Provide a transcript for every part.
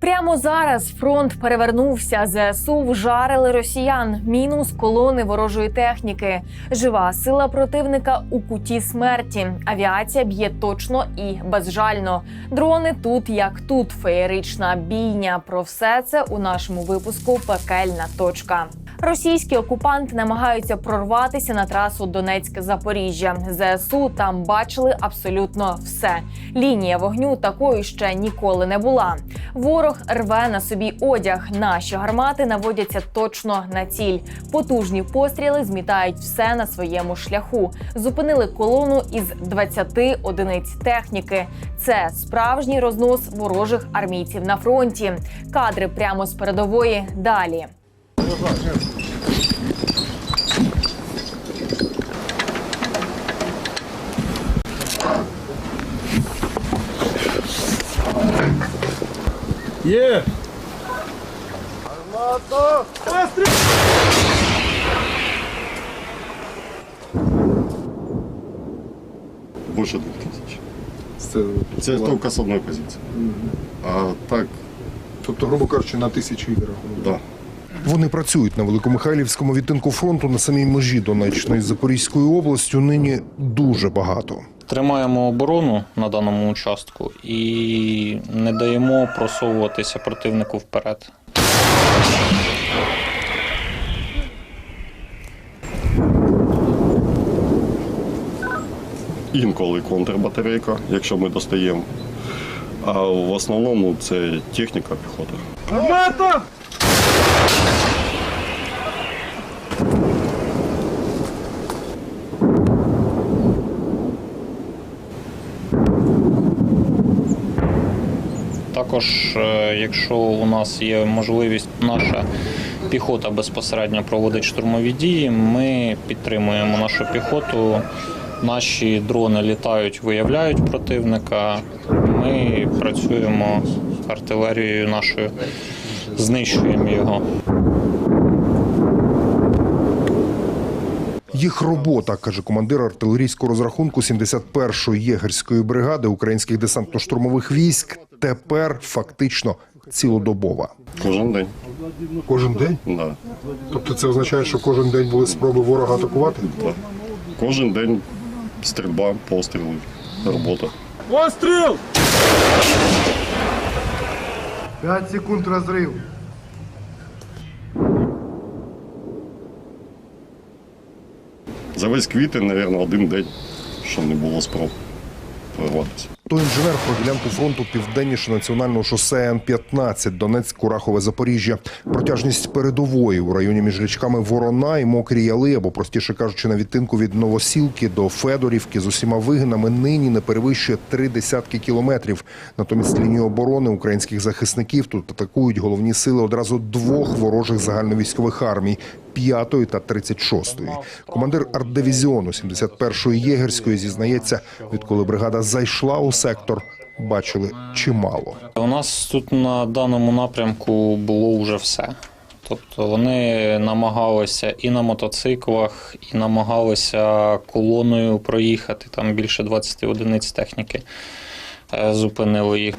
Прямо зараз фронт перевернувся. ЗСУ вжарили росіян. Мінус колони ворожої техніки. Жива сила противника у куті смерті. Авіація б'є точно і безжально. Дрони тут як тут. Феєрична бійня. Про все це у нашому випуску Пекельна точка. Російські окупанти намагаються прорватися на трасу Донецьк-Запоріжжя. ЗСУ там бачили абсолютно все. Лінія вогню такою ще ніколи не була. Ворог рве на собі одяг. Наші гармати наводяться точно на ціль. Потужні постріли змітають все на своєму шляху. Зупинили колону із 20 одиниць техніки. Це справжній рознос ворожих армійців на фронті. Кадри прямо з передової далі. Є! Больше двух тысяч. Це, Це только с одной позиции. А так, тобто, грубо кажучи, на тисячу ігор. да. Вони працюють на Великомихайлівському відтинку фронту на самій межі Донеччини з Запорізькою областю. Нині дуже багато. Тримаємо оборону на даному участку і не даємо просовуватися противнику вперед. інколи контрбатарейка, якщо ми достаємо. А в основному це техніка піхота. Також, е, якщо у нас є можливість, наша піхота безпосередньо проводить штурмові дії, ми підтримуємо нашу піхоту. Наші дрони літають, виявляють противника. Ми працюємо артилерією нашою, знищуємо його. Їх робота, каже командир артилерійського розрахунку 71-ї єгерської бригади українських десантно-штурмових військ, тепер фактично цілодобова. Кожен день. Кожен день? Да. Тобто це означає, що кожен день були спроби ворога атакувати? Да. Кожен день стрільба, постріли, робота. 5 секунд розрив. За весь квітень, мабуть, один день, що не було спроб прорватися. То інженер про ділянку фронту південніше національного шосе Н-15 Донецьк, Курахове, Запоріжжя. Протяжність передової у районі між річками Ворона і Мокрі Яли, або простіше кажучи, на відтинку від Новосілки до Федорівки з усіма вигинами нині не перевищує три десятки кілометрів. Натомість лінію оборони українських захисників тут атакують головні сили одразу двох ворожих загальновійськових армій. 5-ї та 36-ї. Командир артдивізіону 71-ї єгерської зізнається, відколи бригада зайшла у сектор, бачили чимало. У нас тут на даному напрямку було вже все. Тобто вони намагалися і на мотоциклах, і намагалися колоною проїхати. Там більше 20 одиниць техніки Е, зупинили їх.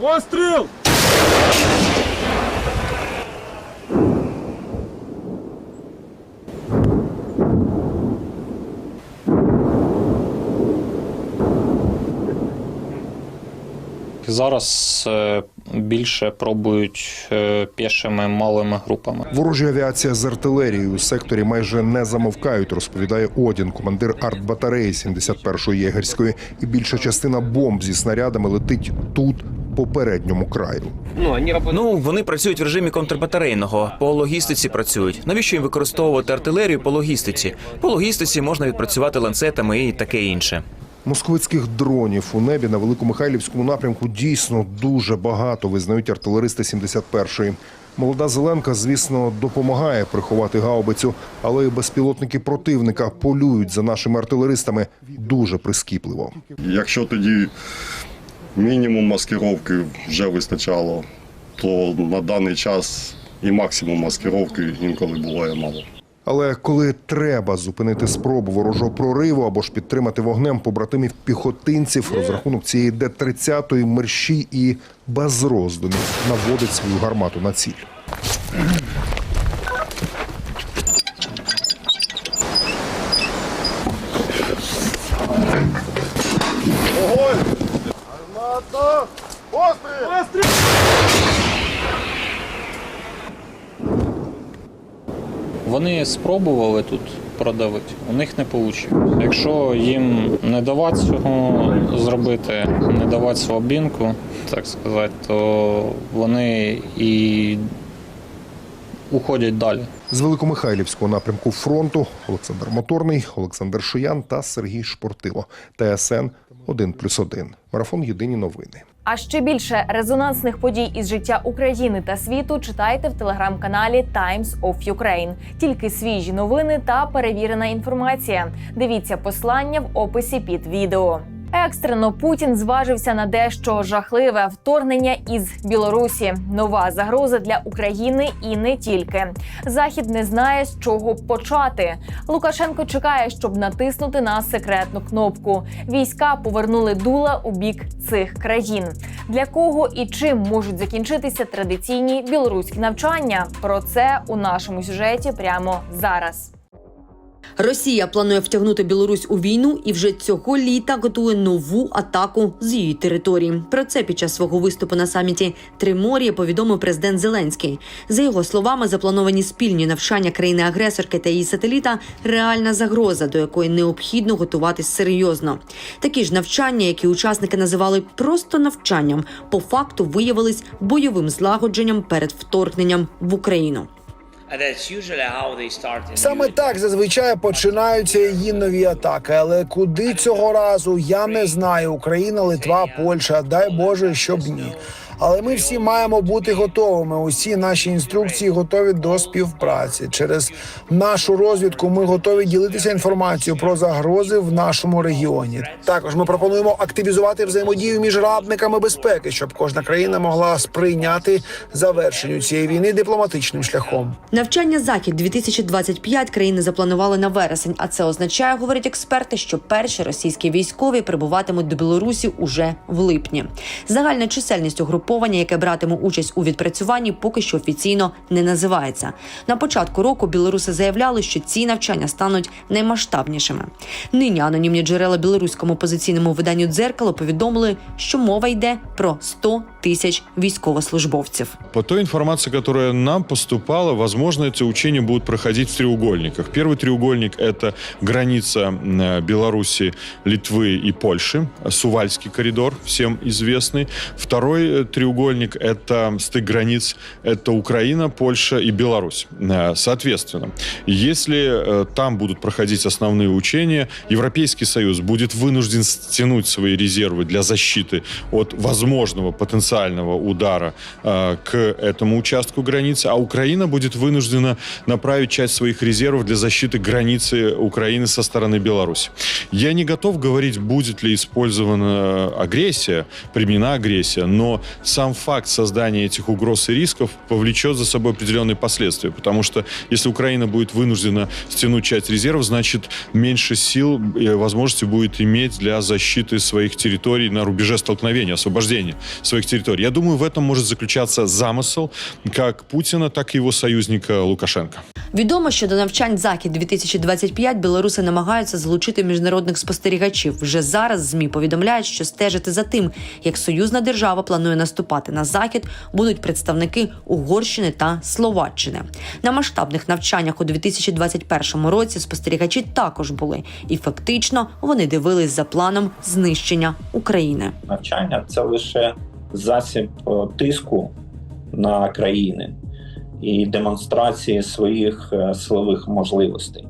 Зараз е, більше пробують е, пішими малими групами. Ворожа авіація з артилерією у секторі майже не замовкають, розповідає Одін, командир артбатареї 71-ї єгерської. І більша частина бомб зі снарядами летить тут, по передньому краю. Ну, вони працюють в режимі контрбатарейного. По логістиці працюють. Навіщо їм використовувати артилерію по логістиці? По логістиці можна відпрацювати ланцетами і таке інше. Московицьких дронів у небі на Великомихайлівському напрямку дійсно дуже багато, визнають артилеристи 71-ї. Молода Зеленка, звісно, допомагає приховати гаубицю, але і безпілотники противника полюють за нашими артилеристами дуже прискіпливо. Якщо тоді мінімум маскировки вже вистачало, то на даний час і максимум маскировки інколи буває мало. Але коли треба зупинити спробу ворожого прориву або ж підтримати вогнем побратимів піхотинців, розрахунок цієї Д-30 мерщій і без роздумів наводить свою гармату на ціль. Вони спробували тут продавити, у них не вийшло. Якщо їм не давати цього зробити, не давати слабінку, так сказати, то вони і уходять далі. З Великомихайлівського напрямку фронту Олександр Моторний, Олександр Шиян та Сергій Шпортило. ТСН 1+,1. Марафон Єдині новини. А ще більше резонансних подій із життя України та світу читайте в телеграм-каналі Times of Ukraine. Тільки свіжі новини та перевірена інформація. Дивіться послання в описі під відео. Екстрено Путін зважився на дещо жахливе вторгнення із Білорусі. Нова загроза для України і не тільки. Захід не знає з чого почати. Лукашенко чекає, щоб натиснути на секретну кнопку. Війська повернули дула у бік цих країн. Для кого і чим можуть закінчитися традиційні білоруські навчання? Про це у нашому сюжеті прямо зараз. Росія планує втягнути Білорусь у війну і вже цього літа готує нову атаку з її території. Про це під час свого виступу на саміті Тримор'я повідомив президент Зеленський. За його словами, заплановані спільні навчання країни-агресорки та її сателіта реальна загроза, до якої необхідно готуватись серйозно. Такі ж навчання, які учасники називали просто навчанням, по факту виявились бойовим злагодженням перед вторгненням в Україну. Саме так зазвичай починаються її нові атаки. Але куди цього разу я не знаю. Україна, Литва, Польща. Дай Боже, щоб ні. Але ми всі маємо бути готовими. Усі наші інструкції готові до співпраці. Через нашу розвідку ми готові ділитися інформацією про загрози в нашому регіоні. Також ми пропонуємо активізувати взаємодію між радниками безпеки, щоб кожна країна могла сприйняти завершенню цієї війни дипломатичним шляхом. Навчання захід 2025 країни запланували на вересень. А це означає, говорять експерти, що перші російські військові прибуватимуть до Білорусі уже в липні. Загальна чисельність угруповання, яке братиме участь у відпрацюванні, поки що офіційно не називається. На початку року білоруси заявляли, що ці навчання стануть наймасштабнішими. Нині анонімні джерела білоруському опозиційному виданню дзеркало повідомили, що мова йде про 100 тисяч військовослужбовців. По той информации, которая нам поступала, возможно, эти учения будут проходить в треугольниках. Первый треугольник – это граница м, Беларуси, Литвы и Польши, Сувальский коридор, всем известный. Второй э, треугольник – это стык границ, это Украина, Польша и Беларусь. Э, Соответственно, если э, там будут проходить основные учения, Европейский Союз будет вынужден стянуть свои резервы для защиты от возможного потенциального удара э, к этому участку границы, а Украина будет вынуждена направить часть своих резервов для защиты границы Украины со стороны Беларуси. Я не готов говорить, будет ли использована агрессия, применена агрессия, но сам факт создания этих угроз и рисков повлечет за собой определенные последствия, потому что если Украина будет вынуждена стянуть часть резервов, значит меньше сил и возможности будет иметь для защиты своих территорий на рубеже столкновения, освобождения своих территорий. Я думаю, в этом может заключаться замысел как Путина, так и его союзника Лукашенко. Відомо, що до навчань захід 2025 білоруси намагаються залучити міжнародних спостерігачів. Вже зараз змі повідомляють, що стежити за тим, як союзна держава планує наступати на захід, будуть представники Угорщини та Словаччини. На масштабних навчаннях у 2021 році спостерігачі також були, і фактично вони дивились за планом знищення України. навчання це лише засіб е, тиску на країни і демонстрації своїх е, силових можливостей.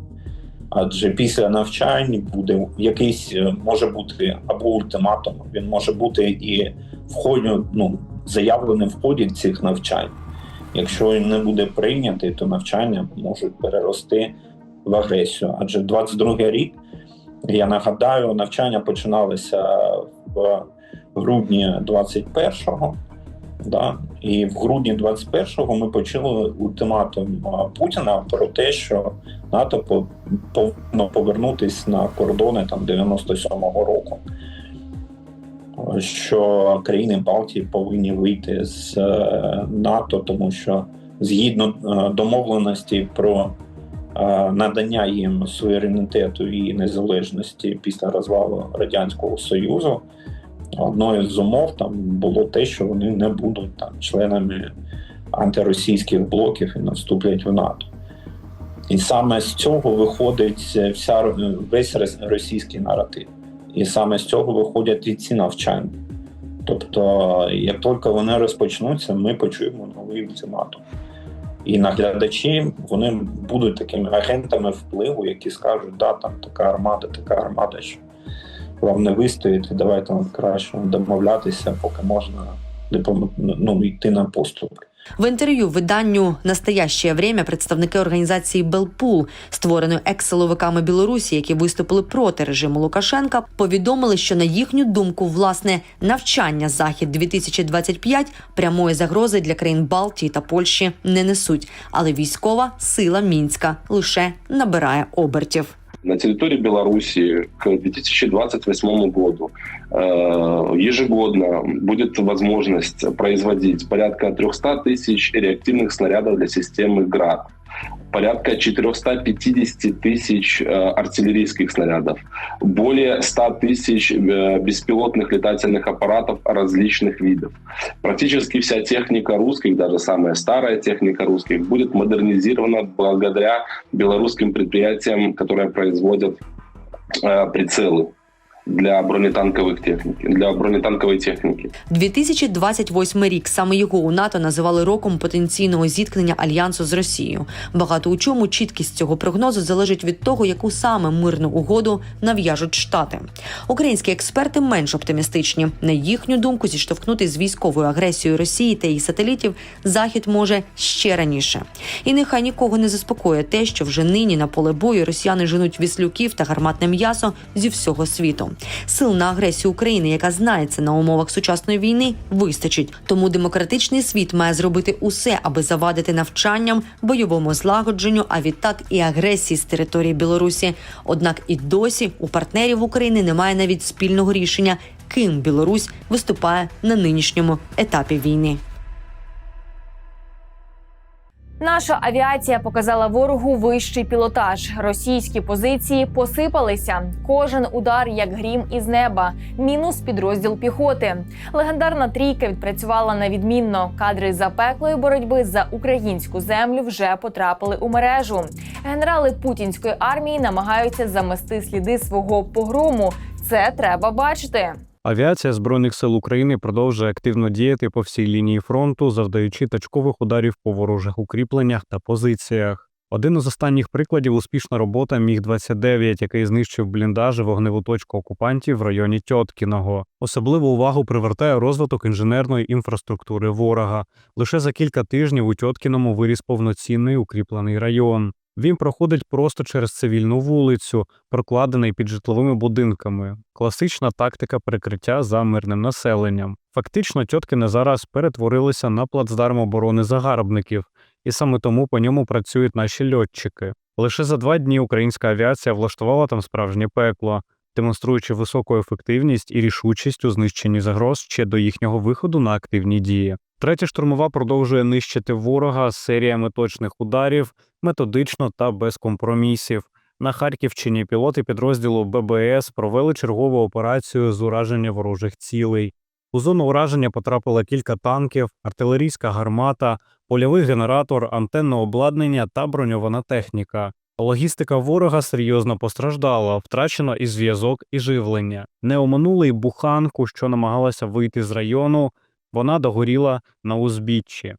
Адже після навчань буде якийсь е, може бути або ультиматум, він може бути і в ну, заявлений в ході цих навчань. Якщо він не буде прийнятий, то навчання можуть перерости в агресію. Адже 22 рік, я нагадаю, навчання починалися в грудні 21-го. Да? І в грудні 21-го ми почули ультиматум Путіна про те, що НАТО по- повинно повернутися на кордони там 97-го року. Що країни Балтії повинні вийти з е, НАТО, тому що згідно е, домовленості про е, надання їм суверенітету і незалежності після розвалу Радянського Союзу, одною з умов там було те, що вони не будуть там членами антиросійських блоків і не вступлять в НАТО. І саме з цього виходить вся весь рос- російський наратив. І саме з цього виходять і ці навчання. Тобто, як тільки вони розпочнуться, ми почуємо новий ультиматум. І наглядачі вони будуть такими агентами впливу, які скажуть, да, там така армада, така армада, що вам не вистоїти, давайте краще домовлятися, поки можна ну, йти на поступки. В інтерв'ю виданню Настояще время представники організації Белпул, створеної екс-силовиками Білорусі, які виступили проти режиму Лукашенка, повідомили, що на їхню думку, власне, навчання захід 2025 прямої загрози для країн Балтії та Польщі не несуть, але військова сила мінська лише набирає обертів. На территории Беларуси к 2028 году. Э, ежегодно будет возможность производить порядка 300 тысяч реактивных снарядов для системы ГРАД, порядка 450 тысяч э, артиллерийских снарядов, более 100 тысяч э, беспилотных летательных аппаратов различных видов. Практически вся техника русских, даже самая старая техника русских, будет модернизирована благодаря белорусским предприятиям, которые производят э, прицелы для бронетанковых техники, для бронетанковой техники. 2028 рік саме його у НАТО називали роком потенційного зіткнення альянсу з Росією. Багато у чому чіткість цього прогнозу залежить від того, яку саме мирну угоду нав'яжуть штати. Українські експерти менш оптимістичні. На їхню думку, зіштовхнути з військовою агресією Росії та її сателітів захід може ще раніше. І нехай нікого не заспокоює те, що вже нині на поле бою росіяни женуть віслюків та гарматне м'ясо зі всього світу. Сил на агресію України, яка знається на умовах сучасної війни, вистачить. Тому демократичний світ має зробити усе, аби завадити навчанням, бойовому злагодженню, а відтак і агресії з території Білорусі. Однак і досі у партнерів України немає навіть спільного рішення, ким Білорусь виступає на нинішньому етапі війни. Наша авіація показала ворогу вищий пілотаж. Російські позиції посипалися. Кожен удар як грім із неба. Мінус підрозділ піхоти. Легендарна трійка відпрацювала на відмінно. Кадри запеклої боротьби за українську землю вже потрапили у мережу. Генерали путінської армії намагаються замести сліди свого погрому. Це треба бачити. Авіація Збройних сил України продовжує активно діяти по всій лінії фронту, завдаючи точкових ударів по ворожих укріпленнях та позиціях. Один із останніх прикладів успішна робота Міг 29 який знищив бліндажі вогневу точку окупантів в районі Тьоткіного. Особливу увагу привертає розвиток інженерної інфраструктури ворога. Лише за кілька тижнів у Тьоткіному виріс повноцінний укріплений район. Він проходить просто через цивільну вулицю, прокладений під житловими будинками. Класична тактика прикриття за мирним населенням. Фактично, Тьоткіне зараз перетворилися на плацдарм оборони загарбників, і саме тому по ньому працюють наші льотчики. Лише за два дні українська авіація влаштувала там справжнє пекло, демонструючи високу ефективність і рішучість у знищенні загроз ще до їхнього виходу на активні дії. Третя штурмова продовжує нищити ворога серіями точних ударів, методично та без компромісів. На Харківщині пілоти підрозділу ББС провели чергову операцію з ураження ворожих цілей. У зону ураження потрапило кілька танків, артилерійська гармата, польовий генератор, антенне обладнання та броньована техніка. Логістика ворога серйозно постраждала, втрачено і зв'язок, і живлення. Не оминули й буханку, що намагалася вийти з району, вона догоріла на узбіччі.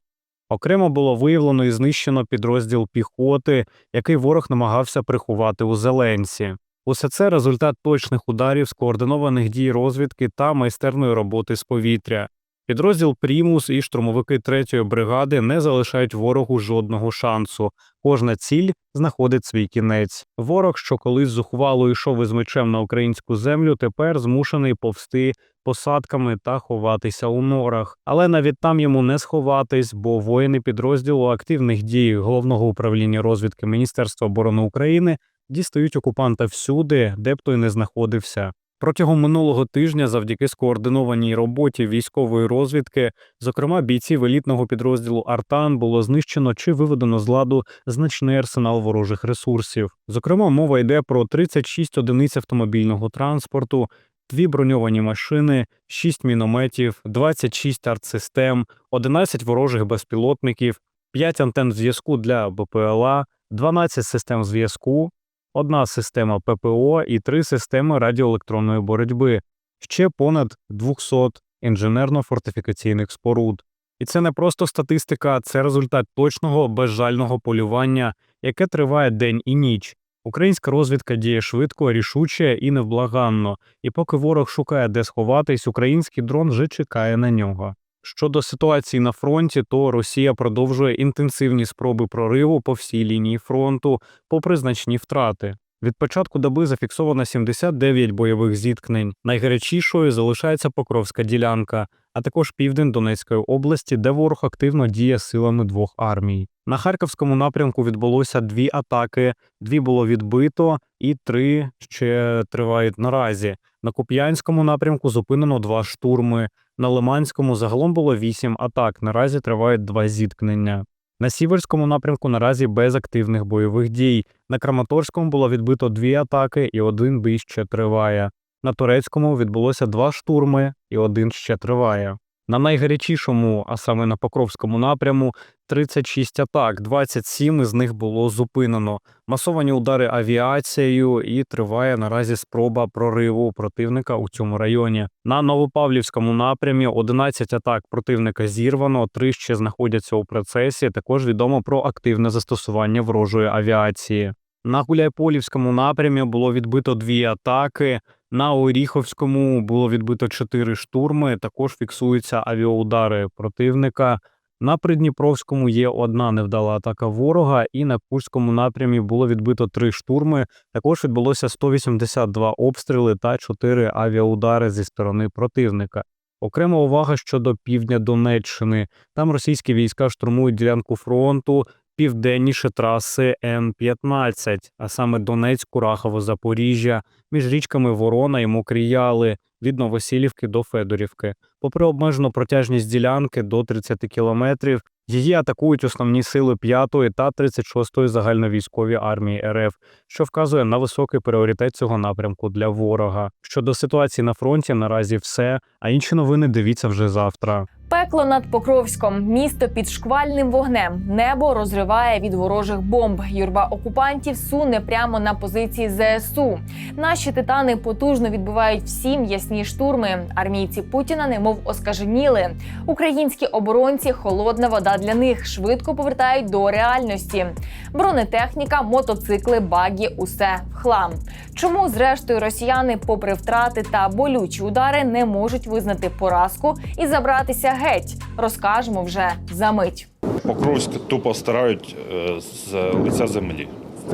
Окремо було виявлено і знищено підрозділ піхоти, який ворог намагався приховати у Зеленці. Усе це результат точних ударів, скоординованих дій розвідки та майстерної роботи з повітря. Підрозділ Прімус і штурмовики 3-ї бригади не залишають ворогу жодного шансу. Кожна ціль знаходить свій кінець. Ворог, що колись зухвало йшов із мечем на українську землю, тепер змушений повсти посадками та ховатися у норах. Але навіть там йому не сховатись, бо воїни підрозділу активних дій головного управління розвідки Міністерства оборони України дістають окупанта всюди, де б той не знаходився. Протягом минулого тижня, завдяки скоординованій роботі військової розвідки, зокрема бійців елітного підрозділу Артан, було знищено чи виведено з ладу значний арсенал ворожих ресурсів. Зокрема, мова йде про 36 одиниць автомобільного транспорту, дві броньовані машини, 6 мінометів, 26 артсистем, 11 ворожих безпілотників, 5 антенн зв'язку для БПЛА, 12 систем зв'язку, одна система ППО і три системи радіоелектронної боротьби, ще понад 200 інженерно-фортифікаційних споруд. І це не просто статистика, це результат точного безжального полювання, яке триває день і ніч. Українська розвідка діє швидко, рішуче і невблаганно, і поки ворог шукає, де сховатись, український дрон вже чекає на нього. Щодо ситуації на фронті, то Росія продовжує інтенсивні спроби прориву по всій лінії фронту, попри значні втрати. Від початку доби зафіксовано 79 бойових зіткнень. Найгарячішою залишається Покровська ділянка, а також південь Донецької області, де ворог активно діє силами двох армій. На Харківському напрямку відбулося дві атаки, дві було відбито, і три ще тривають наразі. На Куп'янському напрямку зупинено два штурми. На Лиманському загалом було вісім атак. Наразі тривають два зіткнення. На Сіверському напрямку наразі без активних бойових дій. На Краматорському було відбито дві атаки, і один бій ще триває. На турецькому відбулося два штурми, і один ще триває. На найгарячішому, а саме на Покровському напряму, 36 атак, 27 із них було зупинено. Масовані удари авіацією і триває наразі спроба прориву противника у цьому районі. На Новопавлівському напрямі 11 атак противника зірвано, три ще знаходяться у процесі. Також відомо про активне застосування ворожої авіації. На Гуляйполівському напрямі було відбито дві атаки. На Оріховському було відбито чотири штурми. Також фіксуються авіаудари противника. На Придніпровському є одна невдала атака ворога, і на Курському напрямі було відбито три штурми. Також відбулося 182 обстріли та 4 авіаудари зі сторони противника. Окрема увага щодо півдня Донеччини. Там російські війська штурмують ділянку фронту південніше траси Н-15, а саме Донець, Курахово, Запоріжжя, між річками Ворона і Мокрі Яли від Новосілівки до Федорівки. Попри обмежену протяжність ділянки до 30 кілометрів, її атакують основні сили 5-ї та 36-ї загальновійськові армії РФ, що вказує на високий пріоритет цього напрямку для ворога. Щодо ситуації на фронті, наразі все. А інші новини дивіться вже завтра. Пекло над Покровськом, місто під шквальним вогнем. Небо розриває від ворожих бомб. Юрба окупантів суне прямо на позиції ЗСУ. Наші титани потужно відбивають всі м'ясні штурми. Армійці Путіна немов оскаженіли. Українські оборонці холодна вода для них швидко повертають до реальності. Бронетехніка, мотоцикли, багі, усе в хлам. Чому зрештою росіяни, попри втрати та болючі удари, не можуть визнати поразку і забратися геть? Розкажемо вже за мить. Покровськ тупо старають е, з лиця землі.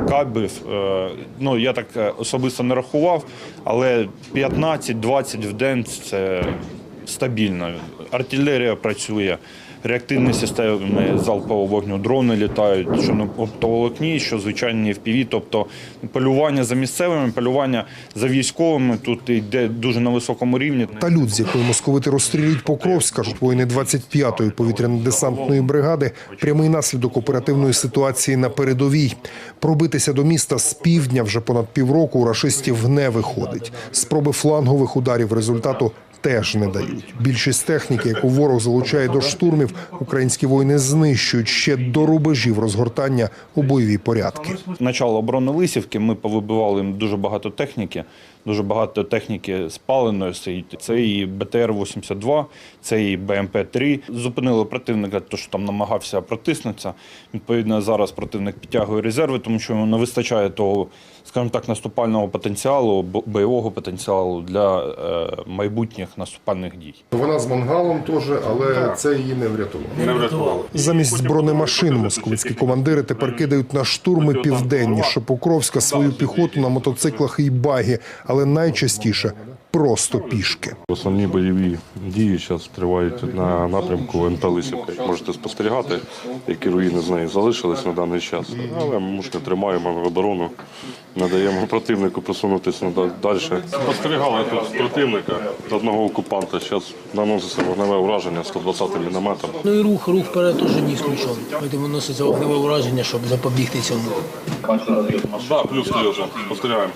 Кабів, е, ну я так е, особисто не рахував, але 15-20 в день це стабільно. Артилерія працює, реактивні системи залпового вогню, дрони літають, що на оптоволокні, що звичайні FPV. Тобто полювання за місцевими, полювання за військовими тут йде дуже на високому рівні. Та люд, з якої московити розстрілюють Покровськ, кажуть воїни 25-ї повітряно-десантної бригади, прямий наслідок оперативної ситуації на передовій. Пробитися до міста з півдня вже понад півроку у рашистів не виходить. Спроби флангових ударів результату теж не дають. Більшість техніки, яку ворог залучає до штурмів, українські воїни знищують ще до рубежів розгортання у бойові порядки. Начало оборони Лисівки ми повибивали їм дуже багато техніки. Дуже багато техніки спаленої стоїть. Це і БТР-82, це і БМП-3. Зупинили противника, то що там намагався протиснутися. Відповідно, зараз противник підтягує резерви, тому що йому не вистачає того, скажімо так, наступального потенціалу, бо- бойового потенціалу для е, майбутніх наступальних дій. Вона з мангалом теж, але це її не врятувало. Не врятувало. Замість бронемашин московські командири тепер кидають на штурми південні Покровська свою піхоту на мотоциклах і багі, але найчастіше просто пішки. Основні бойові дії зараз тривають на напрямку НП Лисівка. Як можете спостерігати, які руїни з неї залишились на даний час. Але ми мужньо тримаємо оборону, не даємо противнику просунутися далі. Спостерігали тут противника одного окупанта. Зараз наноситься вогневе ураження 120 мінометом. Ну і рух, рух вперед теж не ісключений. Тому носиться вогневе враження, щоб запобігти цьому. Да, плюс плюс. Спостерігаємо.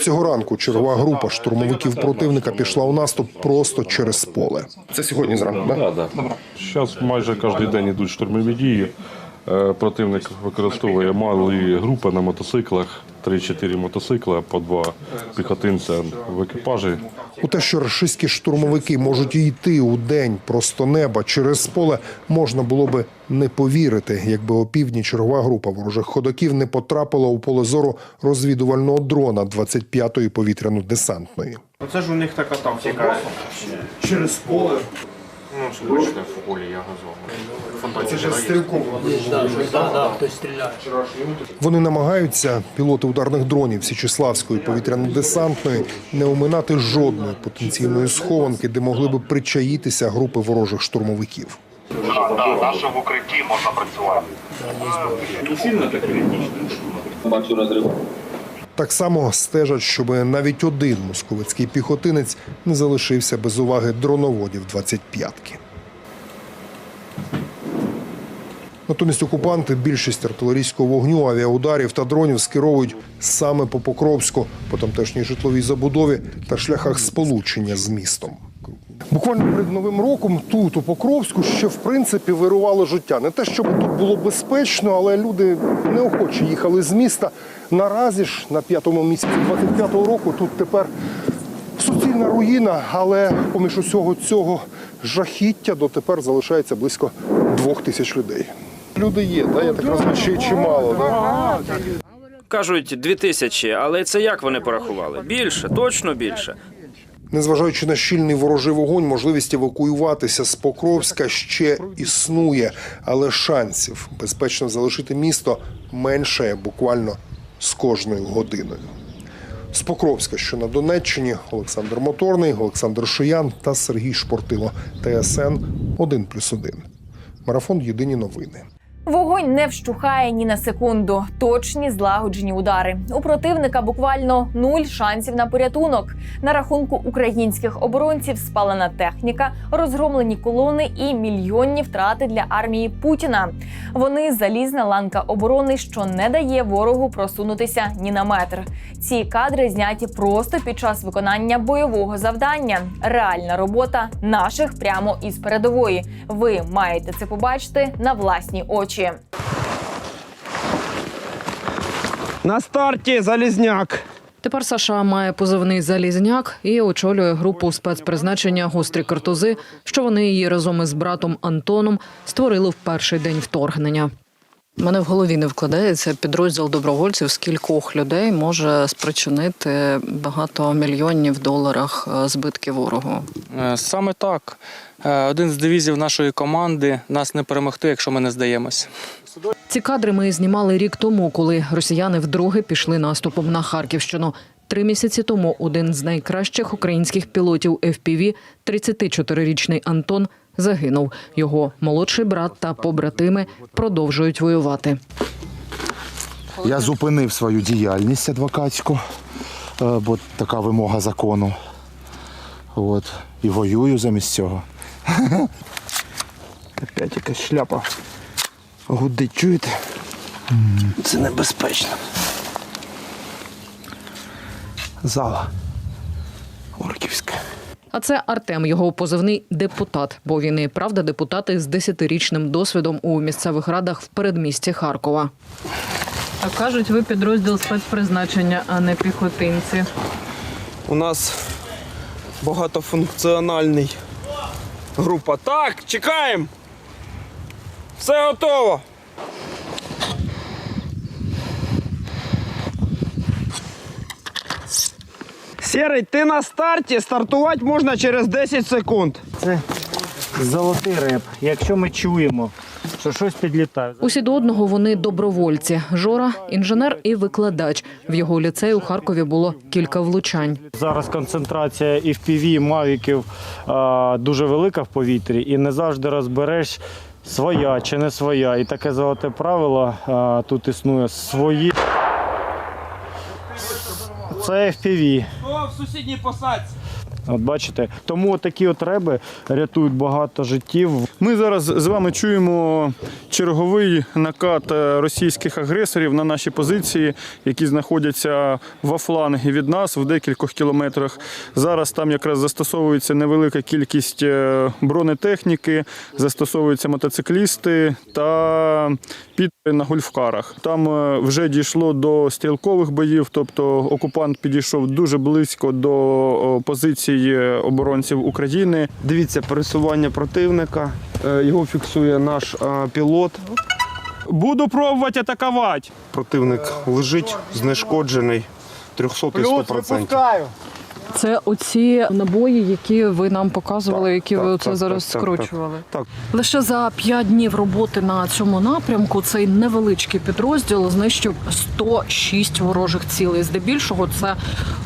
Цього ранку чергова група штурмовиків противника пішла у наступ просто через поле. Це сьогодні зранку, Да, да. Зараз майже кожен день йдуть штурмові дії. Е, Противник використовує малі групи на мотоциклах, 3-4 мотоцикла, по два піхотинця в екіпажі. У те, що рашистські штурмовики можуть йти у день просто неба через поле, можна було би не повірити, якби опівдні чергова група ворожих ходоків не потрапила у поле зору розвідувального дрона 25-ї повітряно-десантної. Оце ж у них така тактика. Через поле Ну, що бачите, в полі я це ж хтось стріляє. Вони намагаються, пілоти ударних дронів Січеславської повітряно-десантної, не оминати жодної потенційної схованки, де могли би причаїтися групи ворожих штурмовиків. Наше в укритті можна працювати. Бачу розрив. Так само стежать, щоб навіть один московицький піхотинець не залишився без уваги дроноводів 25-ки. Натомість окупанти більшість артилерійського вогню, авіаударів та дронів скеровують саме по Покровську, по тамтешній житловій забудові та шляхах сполучення з містом. Буквально перед новим роком тут, у Покровську, ще в принципі вирувало життя. Не те, щоб тут було безпечно, але люди неохоче їхали з міста. Наразі ж на п'ятому місяці 25-го року тут тепер суцільна руїна, але поміж усього цього жахіття дотепер залишається близько двох тисяч людей. Люди є, да? я так розумію, ще й чимало. Да? Кажуть, дві тисячі, але це як вони порахували? Більше, точно більше. Незважаючи на щільний ворожий вогонь, можливість евакуюватися з Покровська ще існує, але шансів безпечно залишити місто меншає буквально з кожною годиною. З Покровська, що на Донеччині, Олександр Моторний, Олександр Шиян та Сергій Шпортило. ТСН 1+,1. Марафон Єдині новини. Вогонь не вщухає ні на секунду. Точні злагоджені удари. У противника буквально нуль шансів на порятунок. На рахунку українських оборонців спалена техніка, розгромлені колони і мільйонні втрати для армії Путіна. Вони залізна ланка оборони, що не дає ворогу просунутися ні на метр. Ці кадри зняті просто під час виконання бойового завдання. Реальна робота наших прямо із передової. Ви маєте це побачити на власні очі. На старті Залізняк. Тепер Саша має позивний залізняк і очолює групу спецпризначення гострі картузи, що вони її разом із братом Антоном створили в перший день вторгнення. Мене в голові не вкладається підрозділ добровольців, з кількох людей може спричинити багато мільйонів доларах е, збитки ворогу. Е, Саме так. Е, Один з девізів нашої команди нас не перемогти, якщо ми не здаємось. Ці кадри ми знімали рік тому, коли росіяни вдруге пішли наступом на Харківщину. Три місяці тому один з найкращих українських пілотів FPV, 34-річний Антон, загинув. Його молодший брат та побратими продовжують воювати. Я зупинив свою діяльність адвокатську, е, бо така вимога закону. От. І воюю замість цього. Опять якась шляпа. Гудить, чуєте? Це небезпечно. Зала. А це Артем, його позивний депутат, бо він і правда депутат із 10-річним досвідом у місцевих радах в передмісті Харкова. А кажуть, ви підрозділ спецпризначення, а не піхотинці. У нас багатофункціональний група. Так, чекаємо. Все готово. Сірий, ти на старті, стартувати можна через 10 секунд. Це золотий реп. Якщо ми чуємо, що щось підлітає. Усі до одного вони добровольці. Жора інженер і викладач. В його ліцеї у Харкові було кілька влучань. Зараз концентрація і FPV, мавіків а, дуже велика в повітрі, і не завжди розбереш своя чи не своя. І таке золоте правило а, тут існує свої. Це FPV. В сусідній посадці. От бачите, тому такі от реби рятують багато життів. Ми зараз з вами чуємо черговий накат е, російських агресорів на наші позиції, які знаходяться в флангі від нас в декількох кілометрах. Зараз там якраз застосовується невелика кількість е, бронетехніки, застосовуються мотоциклісти та під на гольфкарах. Там е, вже дійшло до стрілкових боїв, тобто окупант підійшов дуже близько до е, оборонців України. Дивіться пересування противника. Е, Його фіксує наш е, пілот. Буду пробувати атакувати. Противник лежить знешкоджений. 300 100%. Це оці набої, які ви нам показували, які так, ви оце так, зараз так, так, скручували. Так. Лише за п'ять днів роботи на цьому напрямку цей невеличкий підрозділ знищив 106 ворожих цілей. Здебільшого це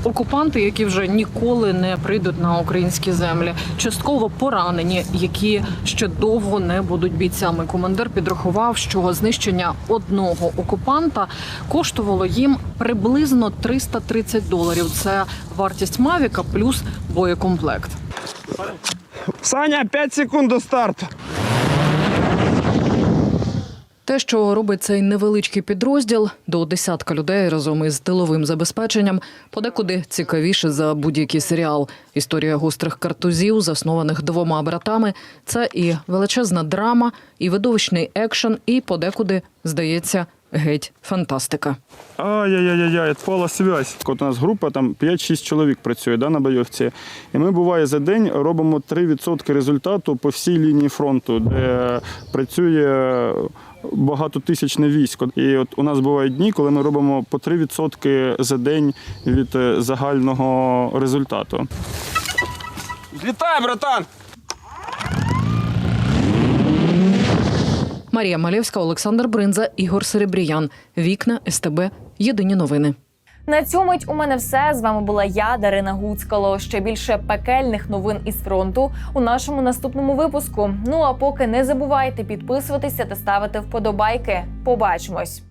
окупанти, які вже ніколи не прийдуть на українські землі. Частково поранені, які ще довго не будуть бійцями. Командир підрахував, що знищення одного окупанта коштувало їм приблизно 330 доларів. Це вартість Мавіка плюс боєкомплект. Саня, 5 секунд до старту. Те, що робить цей невеличкий підрозділ до десятка людей разом із тиловим забезпеченням, подекуди цікавіше за будь-який серіал. Історія гострих картузів, заснованих двома братами. Це і величезна драма, і видовищний екшен, і подекуди здається геть фантастика. Ай-яй-яй-яй, відпала связь. От у нас група там 5-6 чоловік працює да, на бойовці. І ми буває за день робимо 3% результату по всій лінії фронту, де працює багатотисячне військо. І от у нас бувають дні, коли ми робимо по 3% за день від е, загального результату. Злітай, братан! Марія Малєвська, Олександр Бринза, Ігор Серебріян. Вікна СТБ. Єдині новини. На цьому у мене все. З вами була я, Дарина Гуцкало. Ще більше пекельних новин із фронту у нашому наступному випуску. Ну а поки не забувайте підписуватися та ставити вподобайки. Побачимось.